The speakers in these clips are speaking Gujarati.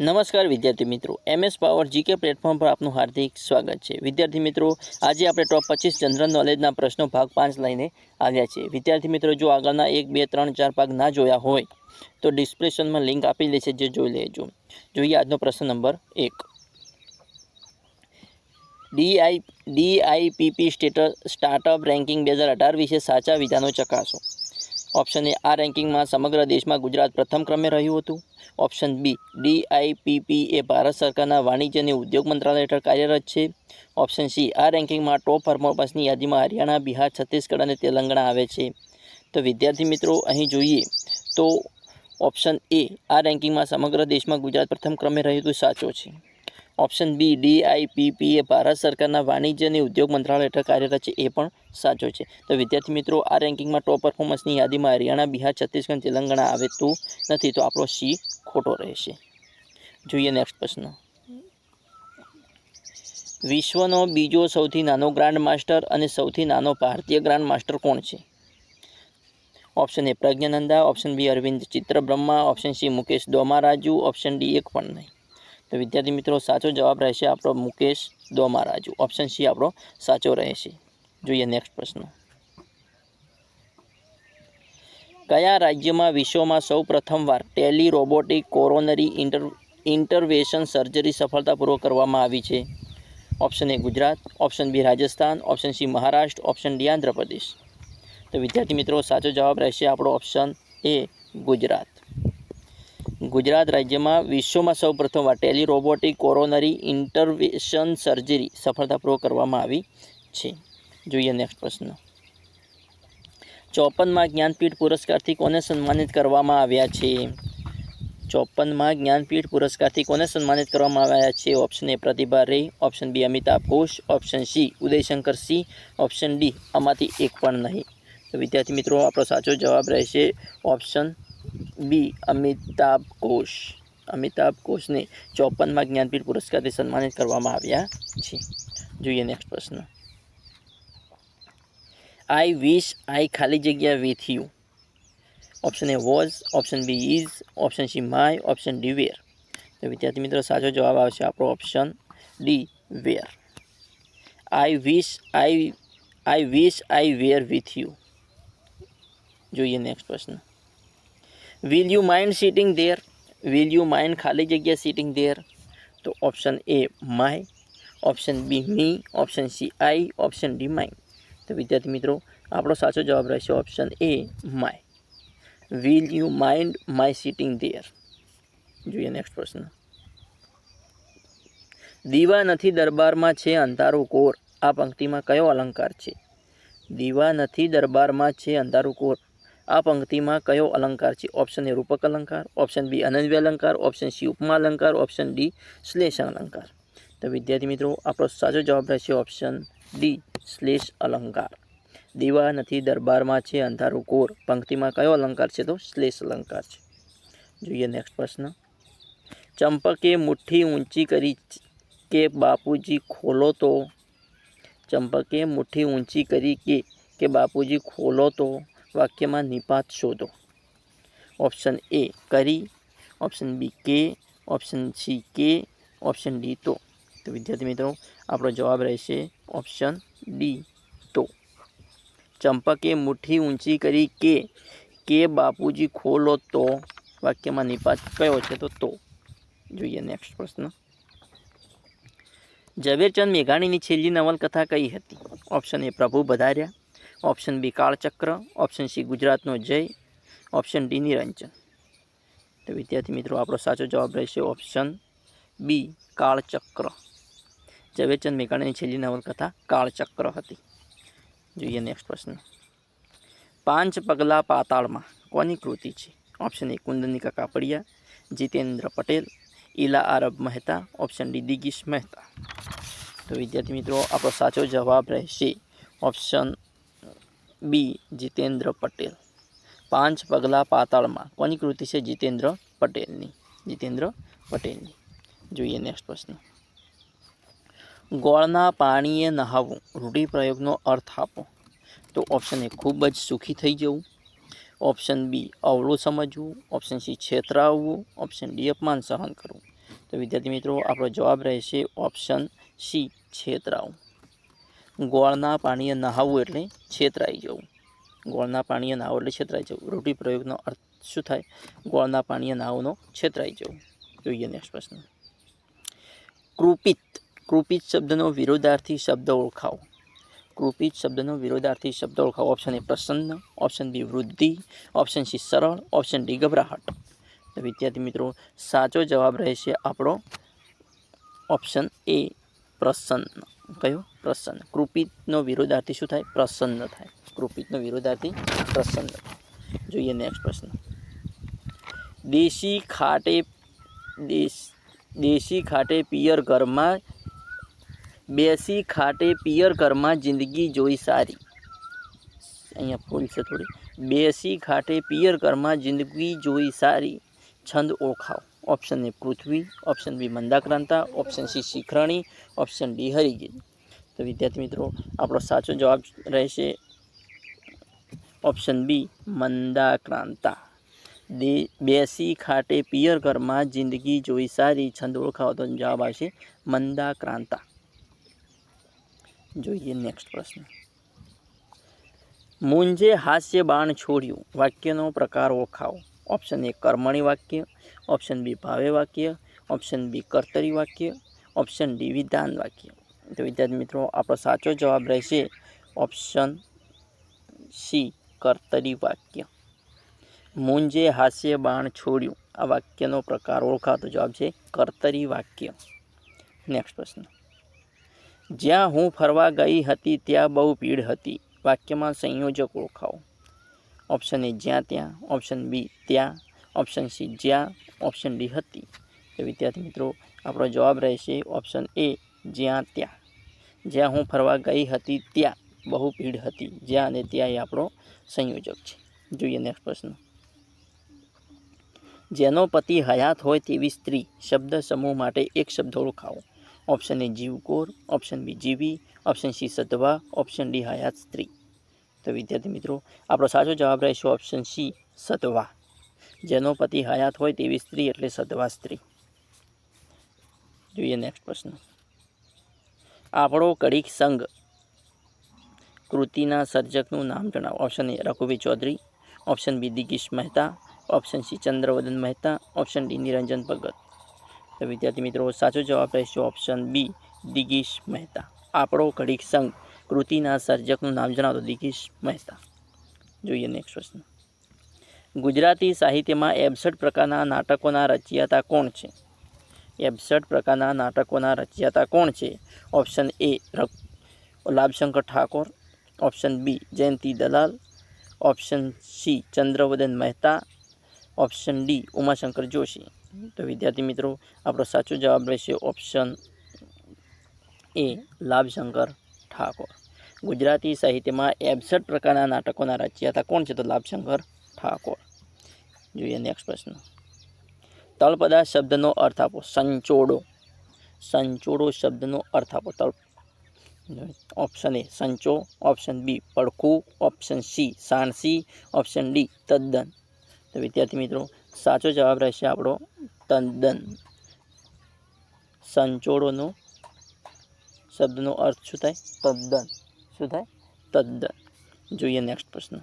નમસ્કાર વિદ્યાર્થી મિત્રો, એમએસ પાવર જીકે પ્લેટફોર્મ પર આપનું હાર્દિક સ્વાગત છે. વિદ્યાર્થી મિત્રો, આજે આપણે ટોપ પચીસ જનરલ નોલેજના પ્રશ્નો ભાગ પાંચ લઈને આવ્યા છીએ. વિદ્યાર્થી મિત્રો, જો આગળના એક, બે, ત્રણ, ચાર ભાગ ના જોયા હોય, તો ડિસ્ક્રિપ્શનમાં લિંક આપેલી છે જે જોઈ લેજો. જોઈએ આજનો પ્રશ્ન નંબર એક. DI, DIPP status, startup ranking બે હજાર અઢાર વિશે સાચા વિધાનો ચકાસો. ઓપ્શન એ આ રેન્કિંગમાં સમગ્ર દેશમાં ગુજરાત પ્રથમ ક્રમે રહ્યું હતું. ઓપ્શન બી ડીઆઈપીપી એ ભારત સરકારના વાણિજ્ય અને ઉદ્યોગ મંત્રાલય હેઠળ કાર્યરત છે. ઓપ્શન સી આ રેન્કિંગમાં ટોપ પરફોર્મન્સની યાદીમાં હરિયાણા, બિહાર, છત્તીસગઢ અને તેલંગાણા આવે છે. તો વિદ્યાર્થી મિત્રો, અહીં જોઈએ તો ઓપ્શન એ આ રેન્કિંગમાં સમગ્ર દેશમાં ગુજરાત પ્રથમ ક્રમે રહ્યું હતું, સાચો છે. ઓપ્શન બી ડીઆઈપીપી એ ભારત સરકારના વાણિજ્ય અને ઉદ્યોગ મંત્રાલય હેઠળ કાર્યરત છે. એ પણ સાચો છે. તો વિદ્યાર્થી મિત્રો, આ રેન્કિંગમાં ટોપ પરફોર્મન્સની યાદીમાં હરિયાણા, બિહાર, છત્તીસગઢ, તેલંગાણા આવેતું નથી. તો આપણો સી ખોટો રહેશે. જોઈએ નેક્સ્ટ પ્રશ્ન. વિશ્વનો બીજો સૌથી નાનો ગ્રાન્ડ માસ્ટર અને સૌથી નાનો ભારતીય ગ્રાન્ડ માસ્ટર કોણ છે? Option A Praggnanandhaa, option B Arvind Chitrabrahma, option C Mukesh Domaraju, option D એક પણ નહીં. તો વિદ્યાર્થી મિત્રો, સાચો જવાબ રહેશે આપણો મુકેશ દોમારાજુ. ઓપ્શન સી આપણો સાચો રહેશે. જોઈએ નેક્સ્ટ પ્રશ્ન. કયા રાજ્યમાં વિશ્વમાં સૌ પ્રથમવાર tele robotic coronary inter, intervention surgery સફળતાપૂર્વક કરવામાં આવી છે? Option A Gujarat option B Rajasthan option C Maharashtra option D Andhra Pradesh. તો વિદ્યાર્થી મિત્રો, સાચો જવાબ રહેશે આપણો ઓપ્શન એ ગુજરાત. ગુજરાત રાજ્યમાં વિશ્વમાં સૌપ્રથમ વાટેલી tele robotic coronary intervention surgery સફળતાપૂર્વક કરવામાં આવી છે. જોઈએ નેક્સ્ટ પ્રશ્ન. ચોપનમાં જ્ઞાનપીઠ પુરસ્કારથી કોને સન્માનિત કરવામાં આવ્યા છે? ચોપનમાં જ્ઞાનપીઠ પુરસ્કારથી કોને સન્માનિત કરવામાં આવ્યા છે? Option A Pratibha Ray. Option B Amitav Ghosh. Option C Udayshankar Singh. Option D આમાંથી એક પણ નહીં. તો વિદ્યાર્થી મિત્રો, આપણો સાચો જવાબ રહેશે ઓપ્શન બી અમિતાભ ઘોષ અમિતાભ ઘોષને ચોપનમાં જ્ઞાનપીઠ પુરસ્કારથી સન્માનિત કરવામાં આવ્યા છે જોઈએ નેક્સ્ટ પ્રશ્ન. આઈ વિશ આઈ ખાલી જગ્યા with you option A was option B is option C my option D where તો વિદ્યાર્થી મિત્રો, સાચો જવાબ આવશે આપણો option D where I wish I I wish I where with you જોઈએ નેક્સ્ટ પ્રશ્ન. Will you mind sitting there will you mind ખાલી જગ્યા સિટિંગ ધેર તો option A my option B me option C I option D mind તો વિદ્યાર્થી મિત્રો, આપણો સાચો જવાબ રહેશે option A my will you mind my sitting there જોઈએ નેક્સ્ટ પ્રશ્ન. દીવા નથી દરબારમાં છે અંધારું કોર. આ પંક્તિમાં કયો અલંકાર છે? દીવા નથી દરબારમાં છે અંધારું કોર. આ પંક્તિમાં કયો અલંકાર છે? ઓપ્શન એ રૂપક અલંકાર ઓપ્શન બી અનન્વ્ય અલંકાર ઓપ્શન સી ઉપમા અલંકાર ઓપ્શન ડી શ્લેષ અલંકાર. તો વિદ્યાર્થી મિત્રો, આપણો સાચો જવાબ રહેશે ઓપ્શન ડી, શ્લેષ અલંકાર. દીવા નથી, દરબારમાં છે, અંધારું કોર. પંક્તિમાં કયો અલંકાર છે તો? શ્લેષ અલંકાર છે. જોઈએ નેક્સ્ટ પ્રશ્ન. ચંપકે મુઠ્ઠી ઊંચી કરી કે બાપુજી ખોલો તો? ચંપકે મુઠ્ઠી ઊંચી કરી કે કે બાપુજી ખોલો તો? વાક્યમાં નિપાત શોધો. ઓપ્શન એ કરી, ઓપ્શન બી કે, ઓપ્શન સી કે, ઓપ્શન ડી તો. તો વિદ્યાર્થી મિત્રો, આપણો જવાબ રહેશે ઓપ્શન ડી તો. ચંપકે મુઠ્ઠી ઊંચી કરી કે કે બાપુજી ખોલો તો. વાક્યમાં નિપાત કયો છે તો તો. જોઈએ નેક્સ્ટ પ્રશ્ન. ઝવેરચંદ મેઘાણીની છેલ્લી નવલકથા કઈ હતી? ઓપ્શન એ પ્રભુ વધાર્યા ઓપ્શન બી કાળચક્ર, ઓપ્શન સી ગુજરાતનો જય, ઓપ્શન ડી નિરંજન. તો વિદ્યાર્થી મિત્રો, આપણો સાચો જવાબ રહેશે ઓપ્શન બી કાળચક્ર. ઝવેરચંદ મેઘાણીની છેલ્લી નવલકથા કાળચક્ર હતી. જોઈએ નેક્સ્ટ પ્રશ્ન. પાંચ પગલાં પાતાળમાં કોની કૃતિ છે? Option A Kundanika Kapadia Jitendra Patel, Ila Arab Mehta, option D Digish Mehta. તો વિદ્યાર્થી મિત્રો, આપણો સાચો જવાબ રહેશે ઓપ્શન બી જીતેન્દ્ર પટેલ. પાંચ પગલાં પાતાળમાં કોની કૃતિ છે જીતેન્દ્ર પટેલની? જીતેન્દ્ર પટેલની. જોઈએ નેક્સ્ટ પ્રશ્ન. ગોળના પાણીએ નહાવું, રૂઢિપ્રયોગનો અર્થ આપો. તો ઓપ્શન એ ખૂબ જ સુખી થઈ જવું. ઓપ્શન બી અવળું સમજવું. ઓપ્શન સી છેતરાવવું ઓપ્શન ડી અપમાન સહન કરવું. તો વિદ્યાર્થી મિત્રો, આપણો જવાબ રહેશે ઓપ્શન સી છેતરાવું. ગોળના પાણીએ નહાવવું એટલે છેતરાઈ જવું. ગોળના પાણીએ નહાવું એટલે છેતરાઈ જવું. રૂઢિપ્રયોગનો અર્થ શું થાય? ગોળના પાણીએ નહાવનો છેતરાઈ જવું. જોઈએ નેક્સ્ટ પ્રશ્ન. કૃપિત. કૃપિત શબ્દનો વિરોધાર્થી શબ્દ ઓળખાવો. કૃપિત શબ્દનો વિરોધાર્થી શબ્દ ઓળખાવો. ઓપ્શન એ પ્રસન્ન. ઓપ્શન બી વૃદ્ધિ. ઓપ્શન સી સરળ. ઓપ્શન ડી ગભરાહટ. તો વિદ્યાર્થી મિત્રો, સાચો જવાબ રહેશે આપણો ઓપ્શન એ પ્રસન્ન. કયો? પ્રસન્ન. કૃપિતનો વિરોધાર્થી શું થાય? પ્રસન્ન થાય. કૃપિતનો વિરોધાર્થી પ્રસન્ન જોઈએ નેક્સ્ટ પ્રશ્ન. દેશી ખાટે દેશ, દેશી ખાટે પિયર ઘરમાં, બેસી ખાટે પિયર ઘરમાં જિંદગી જોઈ સારી. અહીંયા ફૂલ છે થોડી. બેસી ખાટે પિયર ઘરમાં જિંદગી જોઈ સારી. છંદ ઓળખાવ. Option A Prithvi option B Mandakranta option C Shikharini option D Harigeet. તો વિદ્યાર્થી મિત્રો, આપણો સાચો જવાબ રહેશે ઓપ્શન બી મંદાક્રાંતા. દે, બેસી ખાટે પિયર ઘરમાં જિંદગી જોઈ સારી છંદ ઓળખાવો તો જવાબ આવશે મંદાક્રાંતા. જોઈએ નેક્સ્ટ પ્રશ્ન. મુંજે હાસ્ય બાણ છોડ્યું, વાક્યનો પ્રકાર ઓળખાવો. ઓપ્શન એ કર્મણી વાક્ય. ઓપ્શન બી ભાવે વાક્ય. ઓપ્શન બી કર્તરી વાક્ય. ઓપ્શન ડી વિધાન વાક્ય. તો વિદ્યાર્થી મિત્રો, આપણો સાચો જવાબ રહેશે ઓપ્શન સી, કર્તરી વાક્ય. મુંજે હાસ્ય બાણ છોડ્યું, આ વાક્યનો પ્રકાર ઓળખાતો જવાબ છે કર્તરી વાક્ય. નેક્સ્ટ પ્રશ્ન. જ્યાં હું ફરવા ગઈ હતી, ત્યાં બહુ ભીડ હતી. વાક્યમાં સંયોજક ઓળખાવો. ઓપ્શન એ જ્યાં, ત્યાં. ઓપ્શન બી, ત્યાં. ઓપ્શન સી, જ્યાં. ઓપ્શન ડી, હતી. તો વિદ્યાર્થી મિત્રો, આપણો જવાબ રહેશે ઓપ્શન એ જ્યાં ત્યાં. જ્યાં હું ફરવા ગઈ હતી, ત્યાં બહુ ભીડ હતી. જ્યાં અને ત્યાં એ આપણો સંયોજક છે. જોઈએ નેક્સ્ટ પ્રશ્ન. જેનો પતિ હયાત હોય તેવી સ્ત્રી શબ્દ સમૂહ માટે એક શબ્દ ઓળખાવો. Option A જીવકોર. ઓપ્શન બી જીવી. ઓપ્શન સી સધવા. ઓપ્શન ડી હયાત સ્ત્રી. તો વિદ્યાર્થી મિત્રો, આપણો સાચો જવાબ રહેશે ઓપ્શન સી સધવા. જેનો પતિ હયાત હોય તેવી સ્ત્રી એટલે સધવા સ્ત્રી. જોઈએ નેક્સ્ટ પ્રશ્ન. આપણો કડીક સંઘ. કૃતિના સર્જકનું નામ જણાવો. Option A Raghubhai Chaudhari. Option B Digish Mehta. Option C Chandravadan Mehta. Option D Niranjan Bhagat. તો વિદ્યાર્થી મિત્રો, સાચો જવાબ રહેશે ઓપ્શન બી દિગીશ મહેતા. આપણો ઘડીક સંઘ. કૃતિના સર્જકનું નામ જણાવો, દિગીશ મહેતા. જોઈએ નેક્સ્ટ પ્રશ્ન. ગુજરાતી સાહિત્યમાં એબસઠ પ્રકારના નાટકોના રચયિતા કોણ છે? એબસઠ પ્રકારના નાટકોના રચયિતા કોણ છે? Option A Labhshankar Thakar. Option B Jayanti Dalal. Option C Chandravadan Mehta. Option D Umashankar Joshi. તો વિદ્યાર્થી મિત્રો, આપણો સાચો જવાબ રહેશે ઓપ્શન એ લાભશંકર ઠાકોર. ગુજરાતી સાહિત્યમાં એબસઠ પ્રકારના નાટકોના રચયિતા કોણ છે? તો લાભશંકર ઠાકોર. જોઈએ નેક્સ્ટ પ્રશ્ન. તળપદા શબ્દનો અર્થ આપો, સંચોડો. સંચોડો શબ્દનો અર્થ આપો તળ ઓપ્શન એ સંચો ઓપ્શન બી પડખું ઓપ્શન સી સાણસી ઓપ્શન ડી તદ્દન. તો વિદ્યાર્થી મિત્રો, સાચો જવાબ રહેશે આપણો તદ્દન. સંચોડોનો શબ્દનો અર્થ શું થાય? તદ્દન. શું થાય? તદ્દન. જોઈએ નેક્સ્ટ પ્રશ્ન.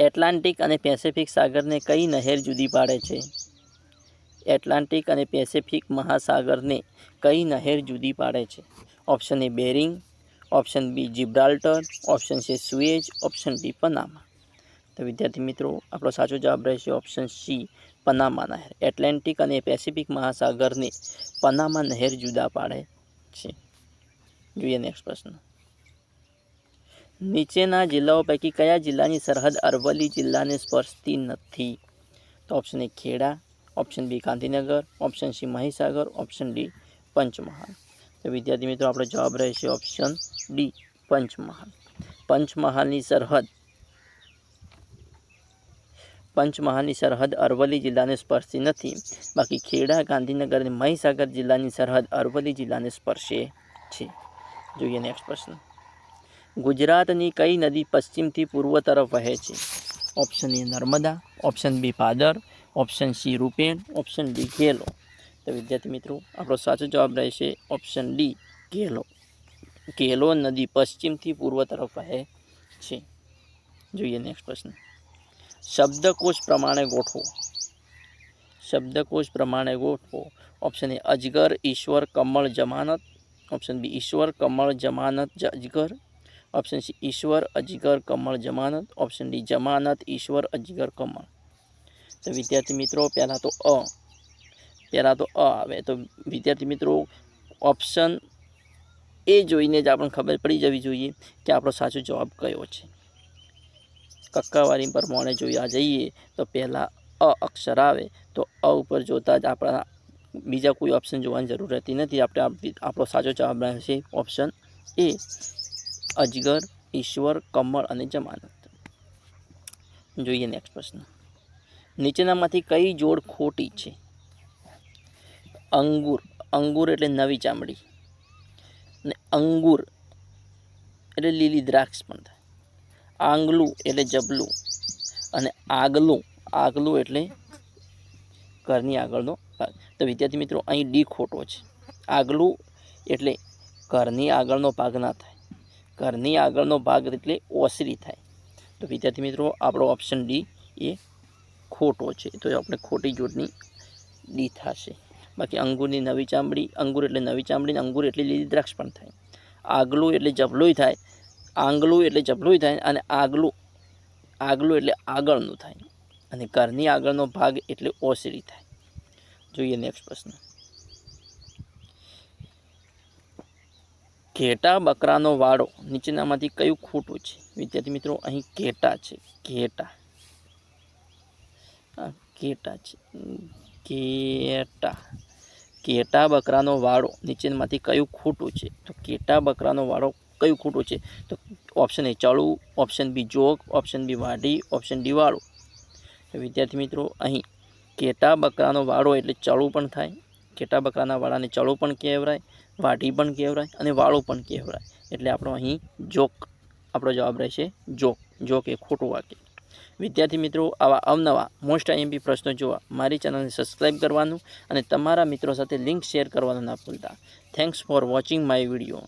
એટલાન્ટિક અને પેસિફિક સાગરને કઈ નહેર જુદી પાડે છે? એટલાન્ટિક અને પેસિફિક મહાસાગરને કઈ નહેર જુદી પાડે છે? Option A Bering, option B Gibraltar, option છે સુએજ, ઓપ્શન ડી પનામા. તો વિદ્યાર્થી મિત્રો, આપણો સાચો જવાબ રહેશે ઓપ્શન સી, પનામા નહેર. એટલાન્ટિક અને પેસિફિક મહાસાગરને પનામા નહેર જુદા પાડે છે. જોઈએ નેક્સ્ટ પ્રશ્ન. નીચેના જિલ્લાઓ પૈકી કયા જિલ્લાની સરહદ અરવલ્લી જિલ્લાને સ્પર્શતી નથી? તો option A Kheda option B Gandhinagar option C Mahisagar option D Panchmahal. તો વિદ્યાર્થી મિત્રો, આપણો જવાબ રહેશે ઓપ્શન ડી પંચમહાલ. પંચમહાલની સરહદ પંચમહાલની સરહદ અરવલ્લી જિલ્લાને સ્પર્શતી નથી. બાકી ખેડા, ગાંધીનગર અને મહીસાગર જિલ્લાની સરહદ અરવલ્લી જિલ્લાને સ્પર્શે છે. જોઈએ નેક્સ્ટ પ્રશ્ન. ગુજરાતની કઈ નદી પશ્ચિમથી પૂર્વ તરફ વહે છે? Option A Narmada. Option B Padar option C Rupen. Option D Ghelo. તો વિદ્યાર્થી મિત્રો, આપણો સાચો જવાબ રહેશે ઓપ્શન ડી ઘેલો. ઘેલો નદી પશ્ચિમથી પૂર્વ તરફ વહે છે. જોઈએ નેક્સ્ટ પ્રશ્ન. શબ્દકોશ પ્રમાણે ગોઠવો. શબ્દકોશ પ્રમાણે ગોઠવો. ઓપ્શન એ અજગર, ઈશ્વર, કમળ, જમાનત. ઓપ્શન બી ઈશ્વર, કમળ, જમાનત અજગર. ઓપ્શન સી ઈશ્વર અજગર કમળ જમાનત ઓપ્શન ડી જમાનત ઈશ્વર અજગર કમળ તો વિદ્યાર્થી મિત્રો, પહેલાં તો અ. પહેલાં તો અ આવે. તો વિદ્યાર્થી મિત્રો ઓપ્શન એ જોઈને જ આપણને ખબર પડી જવી જોઈએ કે આપણો સાચો જવાબ કયો છે. કક્કાવારી પ્રમાણે જોયા જઈએ, તો પહેલાં અ અક્ષર આવે. તો અ ઉપર જોતાં જ આપણા બીજા કોઈ ઓપ્શન જોવાની જરૂર રહેતી નથી. આપણે આપણો સાચો જવાબ રહેશે ઓપ્શન એ અજગર, ઈશ્વર, કમળ અને જમાનત. જોઈએ નેક્સ્ટ પ્રશ્ન. નીચેનામાંથી કઈ જોડ ખોટી છે? અંગુર. અંગુર એટલે નવી ચામડી. અને અંગુર એટલે લીલી દ્રાક્ષ પણ થાય. આંગલું એટલે જબલું. અને આગલું આગલું એટલે ઘરની આગળનો ભાગ. તો વિદ્યાર્થી મિત્રો, અહીં ડી ખોટો છે. આગલું એટલે ઘરની આગળનો ભાગ ના થાય. ઘરની આગળનો ભાગ એટલે ઓસરી થાય. તો વિદ્યાર્થી મિત્રો, આપણો ઓપ્શન ડી એ ખોટો છે. તો આપણે ખોટી જોડની ડી થશે. બાકી અંગુરની નવી ચામડી, અંગુર એટલે નવી ચામડી અંગુર એટલે લીલી દ્રાક્ષ પણ થાય. આગલું એટલે જબલું થાય, આંગલું એટલે જબલું થાય અને આગલું આગલું એટલે આગળનું થાય. અને ઘરની આગળનો ભાગ એટલે ઓસરી થાય. જોઈએ નેક્સ્ટ પ્રશ્ન. ઘેટા બકરાનો વાડો. નીચેનામાંથી કયું ખોટું છે? વિદ્યાર્થી મિત્રો, અહીં ઘેટા છે. ઘેટા. ઘેટા છે. ઘેટા. ઘેટા બકરાનો વાડો. નીચેનામાંથી કયું ખોટું છે? તો ઘેટા બકરાનો વાડો કયું ખોટું છે? તો ઓપ્શન એ ચડવું ઓપ્શન બી જોગ, ઓપ્શન બી વાઢી ઓપ્શન ડી વાળું. વિદ્યાર્થી મિત્રો, અહીં ઘેટા બકરાનો વાડો એટલે ચાળું પણ થાય ઘેટા બકરાના વાળાને ચળો પણ કહેવરાય, વાઢી પણ કહેવરાય અને વાળું પણ કહેવરાય. એટલે આપણો અહીં જોક, આપણો જવાબ રહેશે જોક. જોક એ ખોટું વાક્ય. વિદ્યાર્થી મિત્રો, આવા અવનવા, મોસ્ટ આઈએમપી પ્રશ્નો જોવા મારી ચેનલને સબસ્ક્રાઈબ કરવાનું અને તમારા મિત્રો સાથે લિંક શેર કરવાનું ના ભૂલતા. Thanks for watching my video